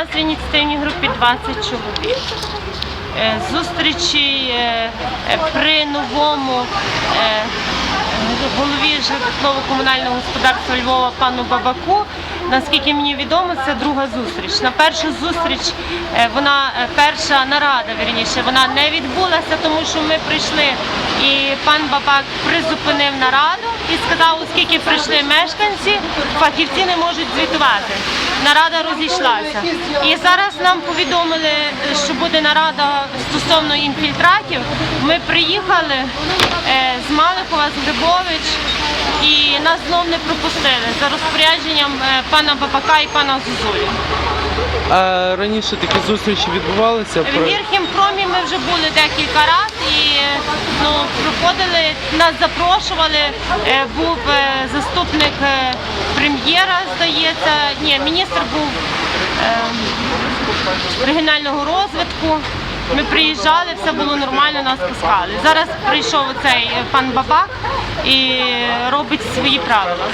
нас в ініціативній групі 20 чоловік. Е, Зустрічі е, е, при новому голові житлово-комунального господарства Львова пану Бабаку. Наскільки мені відомо, це друга зустріч. На першу зустріч вона перша нарада, вірніше, вона не відбулася, тому що ми прийшли і пан Бабак призупинив нараду і сказав, оскільки прийшли мешканці, фахівці не можуть звітувати. Нарада розійшлася. І зараз нам повідомили, що буде нарада стосовно інфільтратів. Ми приїхали е, з Маликова, з Грибович, і нас знов не пропустили за розпорядженням е, пана Бабака і пана Зузулі. А раніше такі зустрічі відбувалися? В Гірхімпромі ми вже були декілька разів і ну, приходили, нас запрошували. Е, Був е, заступник е, прем'єра, здається, ні, міністр був е, регіонального розвитку. Ми приїжджали, все було нормально, нас пускали. Зараз прийшов цей пан Бабак і робить свої правила.